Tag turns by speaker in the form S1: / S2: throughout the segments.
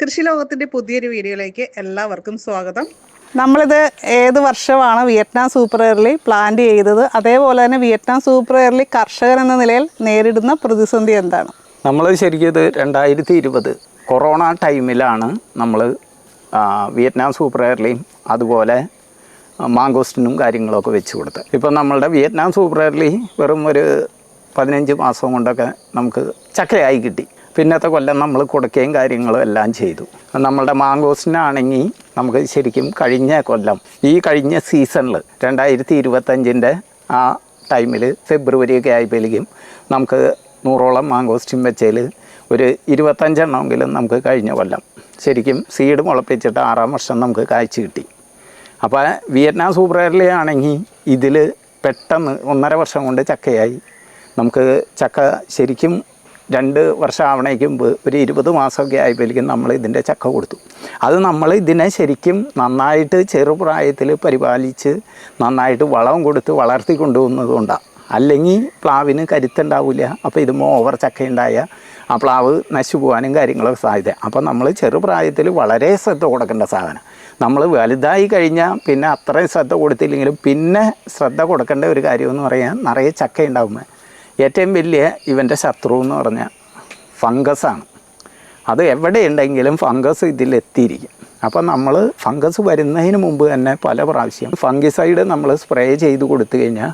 S1: കൃഷി ലോകത്തിന്റെ പുതിയൊരു വീഡിയോയിലേക്ക് എല്ലാവർക്കും സ്വാഗതം.
S2: നമ്മളിത് ഏത് വർഷമാണ് വിയറ്റ്നാം സൂപ്പർ എയർലി പ്ലാന്റ് ചെയ്തത്? അതേപോലെ തന്നെ വിയറ്റ്നാം സൂപ്പർ എയർലി കർഷകൻ എന്ന നിലയിൽ നേരിടുന്ന പ്രതിസന്ധി എന്താണ്?
S3: നമ്മൾ ശരിക്കും ഇത് രണ്ടായിരത്തി ഇരുപത് കൊറോണ ടൈമിലാണ് നമ്മൾ വിയറ്റ്നാം സൂപ്പർ എയർലിയും അതുപോലെ മാങ്കോസ്റ്റിനും കാര്യങ്ങളൊക്കെ വെച്ച് കൊടുത്തത്. ഇപ്പം നമ്മളുടെ വിയറ്റ്നാം സൂപ്പർ എയർലി വെറും ഒരു പതിനഞ്ച് മാസം കൊണ്ടൊക്കെ നമുക്ക് ചക്കയായി കിട്ടി. പിന്നത്തെ കൊല്ലം നമ്മൾ കൊടുക്കുകയും കാര്യങ്ങളും എല്ലാം ചെയ്തു. നമ്മളുടെ മാങ്കോസിനാണെങ്കിൽ നമുക്ക് ശരിക്കും കഴിഞ്ഞ കൊല്ലം ഈ കഴിഞ്ഞ സീസണിൽ രണ്ടായിരത്തി ഇരുപത്തഞ്ചിന്റെ ആ ടൈമിൽ ഫെബ്രുവരിയൊക്കെ ആയപ്പോഴേക്കും നമുക്ക് നൂറോളം മാങ്കോസ്റ്റിൻ വെച്ചതിൽ ഒരു ഇരുപത്തഞ്ചെണ്ണമെങ്കിലും നമുക്ക് കഴിഞ്ഞ കൊല്ലം. ശരിക്കും സീഡ് മുളപ്പിച്ചിട്ട് ആറാം വർഷം നമുക്ക് കാഴ്ച കിട്ടി. അപ്പോൾ വിയറ്റ്നാം സൂപ്പർ ആണെങ്കിൽ ഇതിൽ പെട്ടെന്ന് ഒന്നര വർഷം കൊണ്ട് ചക്കയായി. നമുക്ക് ചക്ക ശരിക്കും രണ്ട് വർഷം ആവണേക്ക് ഒരു ഇരുപത് മാസമൊക്കെ ആയപ്പോഴേക്കും നമ്മൾ ഇതിന്റെ ചക്ക കൊടുത്തു. അത് നമ്മൾ ഇതിനെ ശരിക്കും നന്നായിട്ട് ചെറുപ്രായത്തിൽ പരിപാലിച്ച് നന്നായിട്ട് വളം കൊടുത്ത് വളർത്തി കൊണ്ടുപോകുന്നതുകൊണ്ടാണ് അല്ലെങ്കിൽ പ്ലാവിന് കരുത്തുണ്ടാവില്ല അപ്പോൾ ഇത് ഓവർ ചക്കയുണ്ടായ ആ പ്ലാവ് നശിച്ചു പോകാനും കാര്യങ്ങളൊക്കെ സാധ്യത. അപ്പോൾ നമ്മൾ ചെറുപ്രായത്തിൽ വളരെ ശ്രദ്ധ കൊടുക്കേണ്ട സാധനം. നമ്മൾ വലുതായി കഴിഞ്ഞാൽ പിന്നെ അത്രയും ശ്രദ്ധ കൊടുത്തില്ലെങ്കിലും പിന്നെ ശ്രദ്ധ കൊടുക്കേണ്ട ഒരു കാര്യമെന്ന് പറയാൻ നിറയെ ചക്ക ഉണ്ടാകുമ്പോൾ ഏറ്റവും വലിയ ഇവന്റെ ശത്രു എന്ന് പറഞ്ഞാൽ ഫംഗസാണ് അത് എവിടെ ഉണ്ടെങ്കിലും ഫംഗസ് ഇതിലെത്തിയിരിക്കും അപ്പോൾ നമ്മൾ ഫംഗസ് വരുന്നതിന് മുമ്പ് തന്നെ പല പ്രാവശ്യം ഫംഗിസൈഡ് നമ്മൾ സ്പ്രേ ചെയ്ത് കൊടുത്തു കഴിഞ്ഞാൽ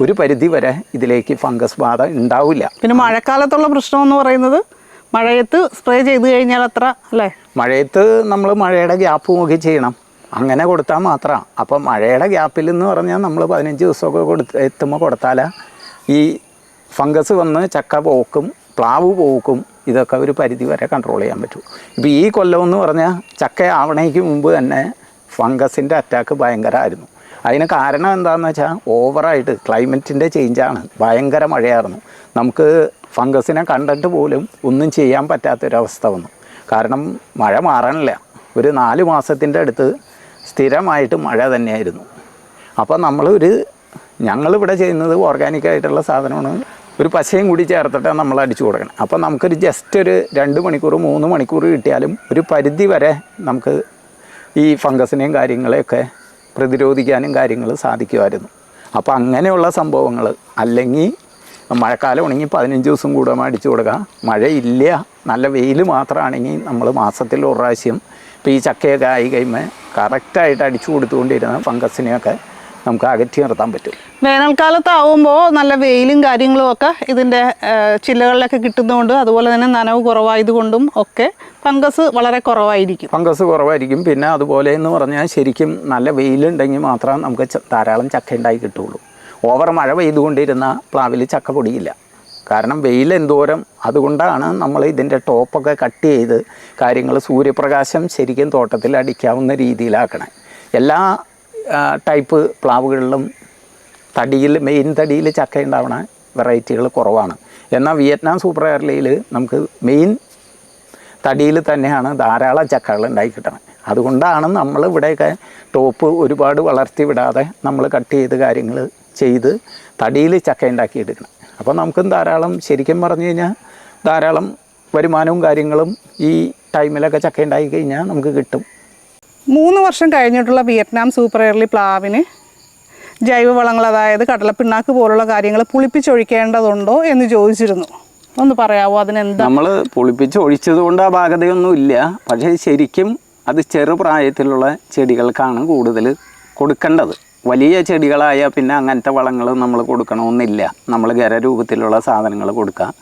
S3: ഒരു പരിധി വരെ ഇതിലേക്ക് ഫംഗസ് ബാധ ഉണ്ടാവില്ല.
S2: പിന്നെ മഴക്കാലത്തുള്ള പ്രശ്നം എന്ന് പറയുന്നത് മഴയത്ത് സ്പ്രേ ചെയ്ത് കഴിഞ്ഞാൽ അത്ര അല്ലേ?
S3: മഴയത്ത് നമ്മൾ മഴയുടെ ഗ്യാപ്പ് നോക്കി ചെയ്യണം. അങ്ങനെ കൊടുത്താൽ മാത്രമാണ് അപ്പം മഴയുടെ ഗ്യാപ്പിൽ എന്ന് പറഞ്ഞാൽ നമ്മൾ പതിനഞ്ച് ദിവസമൊക്കെ കൊടുത്ത് എത്തുമ്പോൾ കൊടുത്താൽ ഈ ഫംഗസ് വന്ന് ചക്ക പോക്കും പ്ലാവ് പോക്കും ഇതൊക്കെ ഒരു പരിധി വരെ കൺട്രോൾ ചെയ്യാൻ പറ്റും. ഇപ്പോൾ ഈ കൊല്ലം എന്ന് പറഞ്ഞാൽ ചക്ക ആവണേക്ക് മുമ്പ് തന്നെ ഫംഗസിന്റെ അറ്റാക്ക് ഭയങ്കരമായിരുന്നു അതിന് കാരണം എന്താണെന്ന് വെച്ചാൽ ഓവറായിട്ട് ക്ലൈമറ്റിന്റെ ചേഞ്ചാണ് ഭയങ്കര മഴയായിരുന്നു. നമുക്ക് ഫംഗസിനെ കണ്ടിട്ട് പോലും ഒന്നും ചെയ്യാൻ പറ്റാത്തൊരവസ്ഥ വന്നു. കാരണം മഴ മാറണില്ല ഒരു നാല് മാസത്തിന്റെ അടുത്ത് സ്ഥിരമായിട്ട് മഴ തന്നെയായിരുന്നു. അപ്പോൾ നമ്മളൊരു ഞങ്ങളിവിടെ ചെയ്യുന്നത് ഓർഗാനിക്കായിട്ടുള്ള സാധനമാണ്. ഒരു പശയും കൂടി ചേർത്തിട്ട് നമ്മൾ അടിച്ചു കൊടുക്കണം. അപ്പോൾ നമുക്കൊരു ജസ്റ്റ് ഒരു രണ്ട് മണിക്കൂർ മൂന്ന് മണിക്കൂർ കിട്ടിയാലും ഒരു പരിധി വരെ നമുക്ക് ഈ ഫംഗസിനെയും കാര്യങ്ങളെയൊക്കെ പ്രതിരോധിക്കാനും കാര്യങ്ങൾ സാധിക്കുമായിരുന്നു. അപ്പോൾ അങ്ങനെയുള്ള സംഭവങ്ങൾ അല്ലെങ്കിൽ മഴക്കാലം ഉണങ്ങി പതിനഞ്ച് ദിവസം കൂടെ അടിച്ചു കൊടുക്കുക. മഴയില്ല നല്ല വെയിൽ മാത്രമാണെങ്കിൽ നമ്മൾ മാസത്തിൽ ഒരു പ്രാവശ്യം. ഇപ്പോൾ ഈ ചക്കയൊക്കെ ആയി കഴിയുമ്പോൾ കറക്റ്റായിട്ട് അടിച്ചു കൊടുത്തുകൊണ്ടിരുന്ന ഫംഗസിനെയൊക്കെ നമുക്ക് അകറ്റി നിർത്താൻ പറ്റും.
S2: വേനൽക്കാലത്താവുമ്പോൾ നല്ല വെയിലും കാര്യങ്ങളും ഒക്കെ ഇതിന്റെ ചില്ലകളിലൊക്കെ കിട്ടുന്നതുകൊണ്ട് അതുപോലെ തന്നെ നനവ് കുറവായതുകൊണ്ടും ഒക്കെ ഫംഗസ് വളരെ കുറവായിരിക്കും.
S3: ഫംഗസ് കുറവായിരിക്കും. പിന്നെ അതുപോലെ എന്ന് പറഞ്ഞാൽ ശരിക്കും നല്ല വെയിലുണ്ടെങ്കിൽ മാത്രം നമുക്ക് ധാരാളം ചക്ക ഉണ്ടായി കിട്ടുള്ളൂ. ഓവർ മഴ പെയ്തുകൊണ്ടിരുന്ന പ്ലാവിൽ ചക്ക പൊടിയില്ല. കാരണം വെയിൽ എന്തോരം അതുകൊണ്ടാണ് നമ്മൾ ഇതിന്റെ ടോപ്പൊക്കെ കട്ട് ചെയ്ത് കാര്യങ്ങൾ സൂര്യപ്രകാശം ശരിക്കും തോട്ടത്തിൽ അടിക്കാവുന്ന രീതിയിലാക്കണേ. എല്ലാ ടൈപ്പ് പ്ലാവുകളിലും തടിയിൽ മെയിൻ തടിയിൽ ചക്ക ഉണ്ടാവണ വെറൈറ്റികൾ കുറവാണ്. എന്നാൽ വിയറ്റ്നാം സൂപ്പർ എയർലിയിൽ നമുക്ക് മെയിൻ തടിയിൽ തന്നെയാണ് ധാരാളം ചക്കകൾ ഉണ്ടായി കിട്ടണം അതുകൊണ്ടാണ് നമ്മൾ ഇവിടെയൊക്കെ ടോപ്പ് ഒരുപാട് വളർത്തി വിടാതെ നമ്മൾ കട്ട് ചെയ്ത് കാര്യങ്ങൾ ചെയ്ത് തടിയിൽ ചക്ക ഉണ്ടാക്കി എടുക്കണം അപ്പോൾ നമുക്കും ധാരാളം ശരിക്കും പറഞ്ഞു കഴിഞ്ഞാൽ ധാരാളം വരുമാനവും കാര്യങ്ങളും ഈ ടൈമിലൊക്കെ ചക്ക ഉണ്ടായി കഴിഞ്ഞാൽ നമുക്ക് കിട്ടും.
S2: മൂന്ന് വർഷം കഴിഞ്ഞിട്ടുള്ള വിയറ്റ്നാം സൂപ്പർ എയർലി പ്ലാവിന് ജൈവവളങ്ങൾ അതായത് കടലപ്പിണ്ണാക്ക് പോലുള്ള കാര്യങ്ങൾ പുളിപ്പിച്ചൊഴിക്കേണ്ടതുണ്ടോ എന്ന് ചോദിച്ചിരുന്നു. ഒന്ന് പറയാവോ അതിനെന്താ?
S3: നമ്മൾ പുളിപ്പിച്ച് ഒഴിച്ചത് കൊണ്ട് ആ ഭാഗതയൊന്നും ഇല്ല പക്ഷേ ശരിക്കും അത് ചെറുപ്രായത്തിലുള്ള ചെടികൾക്കാണ് കൂടുതൽ കൊടുക്കേണ്ടത്. വലിയ ചെടികളായ പിന്നെ അങ്ങനത്തെ വളങ്ങൾ നമ്മൾ കൊടുക്കണമെന്നില്ല. നമ്മൾ ഖരരൂപത്തിലുള്ള സാധനങ്ങൾ കൊടുക്കുക.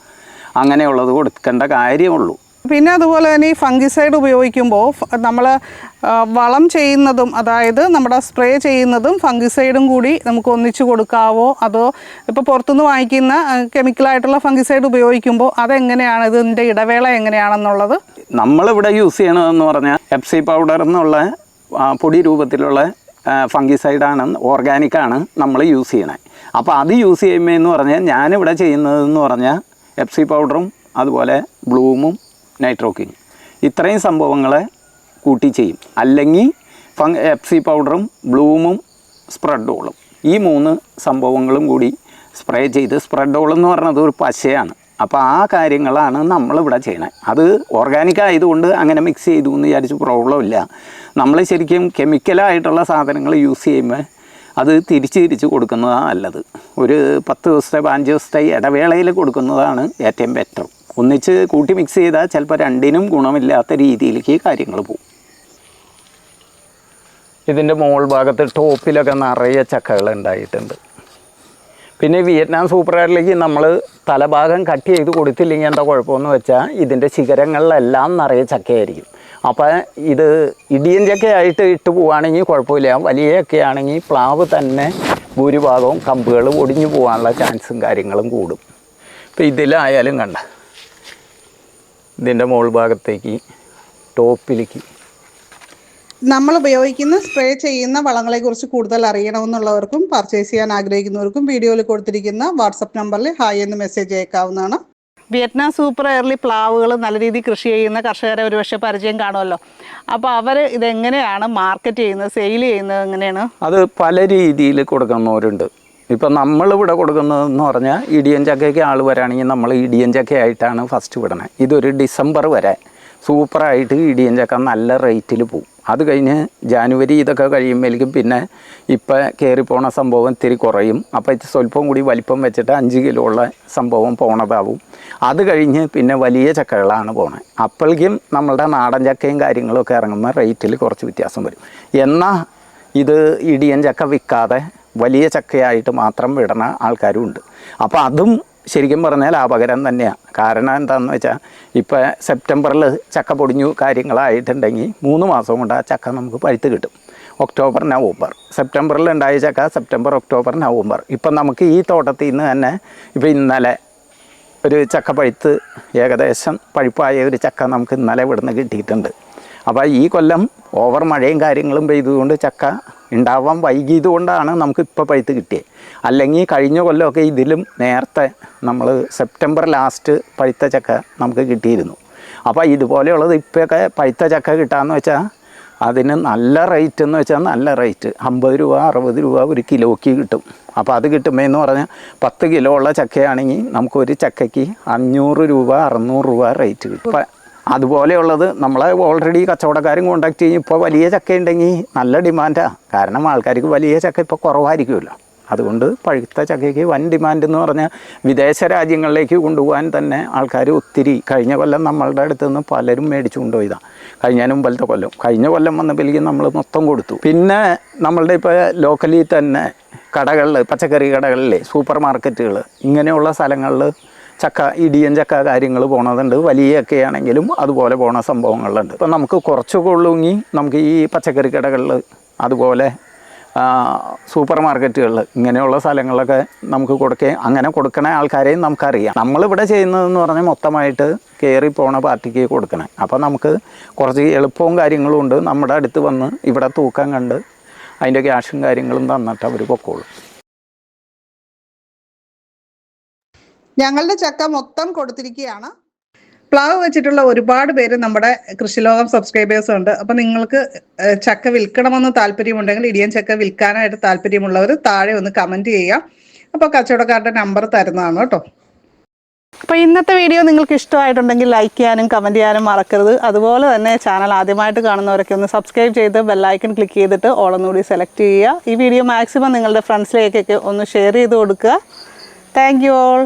S3: അങ്ങനെയുള്ളത് കൊടുക്കേണ്ട കാര്യമുള്ളൂ.
S2: പിന്നെ അതുപോലെ തന്നെ ഈ ഫംഗിസൈഡ് ഉപയോഗിക്കുമ്പോൾ നമ്മൾ വളം ചെയ്യുന്നതും അതായത് നമ്മുടെ സ്പ്രേ ചെയ്യുന്നതും ഫംഗിസൈഡും കൂടി നമുക്ക് ഒന്നിച്ചു കൊടുക്കാവോ? അതോ ഇപ്പോൾ പുറത്തുനിന്ന് വാങ്ങിക്കുന്ന കെമിക്കലായിട്ടുള്ള ഫംഗിസൈഡ് ഉപയോഗിക്കുമ്പോൾ അതെങ്ങനെയാണ്? ഇതിന്റെ ഇടവേള എങ്ങനെയാണെന്നുള്ളത്?
S3: നമ്മളിവിടെ യൂസ് ചെയ്യണമെന്ന് പറഞ്ഞാൽ എപ്സി പൗഡർ എന്നുള്ള പൊടി രൂപത്തിലുള്ള ഫംഗിസൈഡാണ് ഓർഗാനിക്കാണ് നമ്മൾ യൂസ് ചെയ്യണേ. അപ്പോൾ അത് യൂസ് ചെയ്യുമ്പോൾ എന്ന് പറഞ്ഞാൽ ഞാനിവിടെ ചെയ്യുന്നതെന്ന് പറഞ്ഞാൽ എപ്സി പൗഡറും അതുപോലെ ബ്ലൂമും നൈട്രോക്കിനും ഇത്രയും സംഭവങ്ങളെ കൂട്ടി ചെയ്യും. അല്ലെങ്കിൽ ഫങ് എപ്സി പൗഡറും ബ്ലൂമും സ്പ്രെഡോളും ഈ മൂന്ന് സംഭവങ്ങളും കൂടി സ്പ്രേ ചെയ്ത് സ്പ്രെഡോൾ എന്ന് പറയുന്നത് ഒരു പശയാണ്. അപ്പോൾ ആ കാര്യങ്ങളാണ് നമ്മളിവിടെ ചെയ്യണത് അത് ഓർഗാനിക് ആയതുകൊണ്ട് അങ്ങനെ മിക്സ് ചെയ്തു എന്ന് വിചാരിച്ച് പ്രോബ്ലം ഇല്ല. നമ്മൾ ശരിക്കും കെമിക്കലായിട്ടുള്ള സാധനങ്ങൾ യൂസ് ചെയ്യുമ്പോൾ അത് തിരിച്ച് തിരിച്ച് കൊടുക്കുന്നതാണ് നല്ലത്. ഒരു പത്ത് ദിവസത്തെ പതിനഞ്ച് ദിവസത്തെ ഇടവേളയിൽ കൊടുക്കുന്നതാണ് ഏറ്റവും ബെറ്റർ ഒന്നിച്ച് കൂട്ടി മിക്സ് ചെയ്താൽ ചിലപ്പോൾ രണ്ടിനും ഗുണമില്ലാത്ത രീതിയിലേക്ക് കാര്യങ്ങൾ പോകും. ഇതിന്റെ മോൾ ഭാഗത്ത് ടോപ്പിലൊക്കെ നിറയെ ചക്കകൾ ഉണ്ടായിട്ടുണ്ട്. പിന്നെ വിയറ്റ്നാം സൂപ്പർ ആയിട്ടിലേക്ക് നമ്മൾ തലഭാഗം കട്ട് ചെയ്ത് കൊടുത്തില്ലെങ്കിൽ എന്താ കുഴപ്പമെന്ന് വെച്ചാൽ ഇതിന്റെ ശിഖരങ്ങളിലെല്ലാം നിറയെ ചക്കയായിരിക്കും. അപ്പോൾ ഇത് ഇടിയൻ ചക്കയായിട്ട് ഇട്ട് പോവുകയാണെങ്കിൽ കുഴപ്പമില്ല. വലിയ ചക്കയാണെങ്കിൽ പ്ലാവ് തന്നെ ഭൂരിഭാഗവും കമ്പുകൾ ഒടിഞ്ഞു പോകാനുള്ള ചാൻസും കാര്യങ്ങളും കൂടും. ഇപ്പോൾ ഇതിലായാലും കണ്ട ഇതിന്റെ മുകൾ ഭാഗത്തേക്ക് ടോപ്പിലേക്ക്.
S1: നമ്മൾ ഉപയോഗിക്കുന്ന സ്പ്രേ ചെയ്യുന്ന വളങ്ങളെ കുറിച്ച് കൂടുതൽ അറിയണമെന്നുള്ളവർക്കും പർച്ചേസ് ചെയ്യാൻ ആഗ്രഹിക്കുന്നവർക്കും വീഡിയോയിൽ കൊടുത്തിരിക്കുന്ന വാട്സപ്പ് നമ്പറിൽ ഹായ് എന്ന് മെസ്സേജ് അയക്കാവുന്നതാണ്.
S2: വിയറ്റ്നാം സൂപ്പർ എയർലി പ്ലാവുകൾ നല്ല രീതിയിൽ കൃഷി ചെയ്യുന്ന കർഷകരെ ഒരുപക്ഷെ പരിചയം കാണുമല്ലോ. അപ്പോൾ അവർ ഇതെങ്ങനെയാണ് മാർക്കറ്റ് ചെയ്യുന്നത് സെയിൽ ചെയ്യുന്നത് എങ്ങനെയാണ്?
S3: അത് പല രീതിയിൽ കൊടുക്കുന്നവരുണ്ട്. ഇപ്പം നമ്മളിവിടെ കൊടുക്കുന്നതെന്ന് പറഞ്ഞാൽ ഇടിയൻ ചക്കയ്ക്ക് ആൾ വരാണെങ്കിൽ നമ്മൾ ഇടിയൻ ചക്കയായിട്ടാണ് ഫസ്റ്റ് വിടണേ. ഇതൊരു ഡിസംബർ വരെ സൂപ്പറായിട്ട് ഇടിയൻ ചക്ക നല്ല റേറ്റിൽ പോവും. അത് കഴിഞ്ഞ് ജാനുവരി ഇതൊക്കെ കഴിയുമ്പോഴേക്കും പിന്നെ ഇപ്പം കയറിപ്പോണ സംഭവം ഇത്തിരി കുറയും. അപ്പോൾ സ്വല്പം കൂടി വലിപ്പം വെച്ചിട്ട് അഞ്ച് കിലോ ഉള്ള സംഭവം പോണതാവും. അത് കഴിഞ്ഞ് പിന്നെ വലിയ ചക്കകളാണ് പോണത് അപ്പോഴേക്കും നമ്മളുടെ നാടൻ ചക്കയും കാര്യങ്ങളൊക്കെ ഇറങ്ങുമ്പോൾ റേറ്റിൽ കുറച്ച് വ്യത്യാസം വരും. എന്നാൽ ഇത് ഇടിയൻ ചക്ക വിൽക്കാതെ വലിയ ചക്കയായിട്ട് മാത്രം വിടണ ആൾക്കാരും ഉണ്ട് അപ്പോൾ അതും ശരിക്കും പറഞ്ഞാൽ അപകടം തന്നെയാണ് കാരണം എന്താണെന്ന് വെച്ചാൽ ഇപ്പോൾ സെപ്റ്റംബറിൽ ചക്ക പൊടിഞ്ഞു കാര്യങ്ങളായിട്ടുണ്ടെങ്കിൽ മൂന്ന് മാസം കൊണ്ട് ആ ചക്ക നമുക്ക് പഴുത്ത് കിട്ടും. October November. സെപ്റ്റംബറിൽ ഉണ്ടായ ചക്ക സെപ്റ്റംബർ ഒക്ടോബർ നവംബർ. ഇപ്പം നമുക്ക് ഈ തോട്ടത്തിൽ നിന്ന് തന്നെ ഇപ്പോൾ ഇന്നലെ ഒരു ചക്ക പഴുത്ത് ഏകദേശം പഴുപ്പായ ഒരു ചക്ക നമുക്ക് ഇന്നലെ ഇവിടുന്ന് കിട്ടിയിട്ടുണ്ട്. അപ്പോൾ ഈ കൊല്ലം ഓവർ മഴയും കാര്യങ്ങളും പെയ്തുകൊണ്ട് ചക്ക ഉണ്ടാവാൻ വൈകിയത് കൊണ്ടാണ് നമുക്ക് ഇപ്പോൾ പഴുത്ത് കിട്ടിയത് അല്ലെങ്കിൽ കഴിഞ്ഞ കൊല്ലമൊക്കെ ഇതിലും നേരത്തെ നമ്മൾ സെപ്റ്റംബർ ലാസ്റ്റ് പഴുത്ത ചക്ക നമുക്ക് കിട്ടിയിരുന്നു. അപ്പോൾ ഇതുപോലെയുള്ളത് ഇപ്പോഴൊക്കെ പഴുത്ത ചക്ക കിട്ടാന്ന് വെച്ചാൽ അതിന് നല്ല റേറ്റ് എന്ന് വെച്ചാൽ നല്ല റേറ്റ് അമ്പത് രൂപ അറുപത് രൂപ ഒരു കിലോയ്ക്ക് കിട്ടും. അപ്പോൾ അത് കിട്ടുമ്പോൾ എന്ന് പറഞ്ഞാൽ പത്ത് കിലോ ഉള്ള ചക്കയാണെങ്കിൽ നമുക്കൊരു ചക്കയ്ക്ക് അഞ്ഞൂറ് രൂപ അറുന്നൂറ് രൂപ റേറ്റ് കിട്ടും. അതുപോലെയുള്ളത് നമ്മളെ ഓൾറെഡി കച്ചവടക്കാരും കോണ്ടാക്ട് ചെയ്യും. ഇപ്പോൾ വലിയ ചക്ക ഉണ്ടെങ്കിൽ നല്ല ഡിമാൻഡാണ് കാരണം ആൾക്കാർക്ക് വലിയ ചക്ക ഇപ്പോൾ കുറവായിരിക്കുമല്ലോ. അതുകൊണ്ട് പഴുത്ത ചക്കയ്ക്ക് വൻ ഡിമാൻഡ് എന്ന് പറഞ്ഞാൽ വിദേശ രാജ്യങ്ങളിലേക്ക് കൊണ്ടുപോകാൻ തന്നെ ആൾക്കാർ ഒത്തിരി കഴിഞ്ഞ കൊല്ലം നമ്മളുടെ അടുത്ത് നിന്ന് പലരും മേടിച്ചു കൊണ്ടുപോയതാണ് കഴിഞ്ഞ മുമ്പലത്തെ കൊല്ലം. കഴിഞ്ഞ കൊല്ലം വന്നപ്പോഴേക്കും നമ്മൾ മൊത്തം കൊടുത്തു. പിന്നെ നമ്മളുടെ ഇപ്പോൾ ലോക്കലി തന്നെ കടകളിൽ പച്ചക്കറി കടകളിൽ സൂപ്പർ മാർക്കറ്റുകൾ ഇങ്ങനെയുള്ള സ്ഥലങ്ങളിൽ ചക്ക ഇടിയൻ ചക്ക കാര്യങ്ങൾ പോണതുണ്ട്. വലിയ ചക്കയാണെങ്കിലും അതുപോലെ പോണ സംഭവങ്ങളുണ്ട്. ഇപ്പം നമുക്ക് കുറച്ചൊക്കെ കൊള്ളുങ്ങി നമുക്ക് ഈ പച്ചക്കറി കടകളിൽ അതുപോലെ സൂപ്പർ മാർക്കറ്റുകളിൽ ഇങ്ങനെയുള്ള സ്ഥലങ്ങളിലൊക്കെ നമുക്ക് കൊടുക്കുകയും അങ്ങനെ കൊടുക്കണ ആൾക്കാരെയും നമുക്കറിയാം. നമ്മളിവിടെ ചെയ്യുന്നതെന്ന് പറഞ്ഞാൽ മൊത്തമായിട്ട് കയറി പോണ പാർട്ടിക്ക് കൊടുക്കണേ. അപ്പോൾ നമുക്ക് കുറച്ച് എളുപ്പവും കാര്യങ്ങളും ഉണ്ട്. നമ്മുടെ അടുത്ത് വന്ന് ഇവിടെ തൂക്കം കണ്ട് അതിന്റെ ക്യാഷും കാര്യങ്ങളും തന്നിട്ട് അവർ പൊക്കോളും.
S1: ഞങ്ങളുടെ ചക്ക മൊത്തം കൊടുത്തിരിക്കുകയാണ്. പ്ലാവ് വെച്ചിട്ടുള്ള ഒരുപാട് പേര് നമ്മുടെ കൃഷിലോകം സബ്സ്ക്രൈബേഴ്സ് ഉണ്ട്. അപ്പൊ നിങ്ങൾക്ക് ചക്ക വിൽക്കണമെന്ന് താല്പര്യമുണ്ടെങ്കിൽ ഇടിയൻ ചക്ക വിൽക്കാനായിട്ട് താല്പര്യമുള്ളവർ താഴെ ഒന്ന് കമന്റ് ചെയ്യാം. അപ്പോൾ കച്ചവടക്കാരുടെ നമ്പർ തരുന്നതാണ് കേട്ടോ.
S2: അപ്പോൾ ഇന്നത്തെ വീഡിയോ നിങ്ങൾക്ക് ഇഷ്ടമായിട്ടുണ്ടെങ്കിൽ ലൈക്ക് ചെയ്യാനും കമന്റ് ചെയ്യാനും മറക്കരുത്. അതുപോലെ തന്നെ ചാനൽ ആദ്യമായിട്ട് കാണുന്നവരൊക്കെ ഒന്ന് സബ്സ്ക്രൈബ് ചെയ്ത് ബെല്ലൈക്കൺ ക്ലിക്ക് ചെയ്തിട്ട് ഓളൊന്നുകൂടി സെലക്ട് ചെയ്യുക. ഈ വീഡിയോ മാക്സിമം നിങ്ങളുടെ ഫ്രണ്ട്സിലേക്കൊക്കെ ഒന്ന് ഷെയർ ചെയ്ത് കൊടുക്കുക. Thank you all